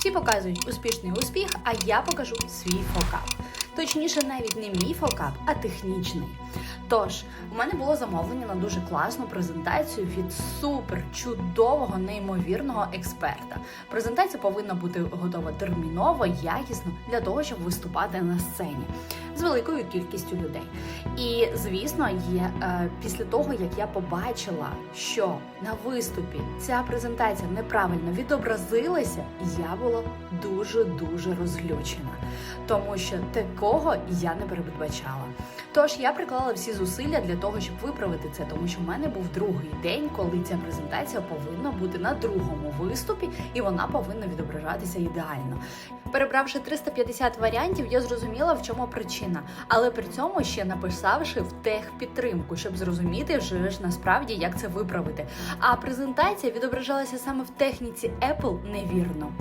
Всі показують успішний успіх, а я покажу свій фокап. Точніше, навіть не мій фокап, а технічний. Тож, у мене було замовлення на дуже класну презентацію від супер чудового, неймовірного експерта. Презентація повинна бути готова терміново, якісно для того, щоб виступати на сцені з великою кількістю людей. І звісно, є е, після того, як я побачила, що на виступі ця презентація неправильно відобразилася, я була дуже дуже розлючена, тому що такого я не передбачала. Тож я приклала всі зусилля для того, щоб виправити це, тому що в мене був другий день, коли ця презентація повинна бути на другому виступі, і вона повинна відображатися ідеально. Перебравши 350 варіантів, я зрозуміла, в чому причина, але при цьому ще написавши в техпідтримку, щоб зрозуміти вже ж насправді, як це виправити. А презентація відображалася саме в техніці Apple невірно.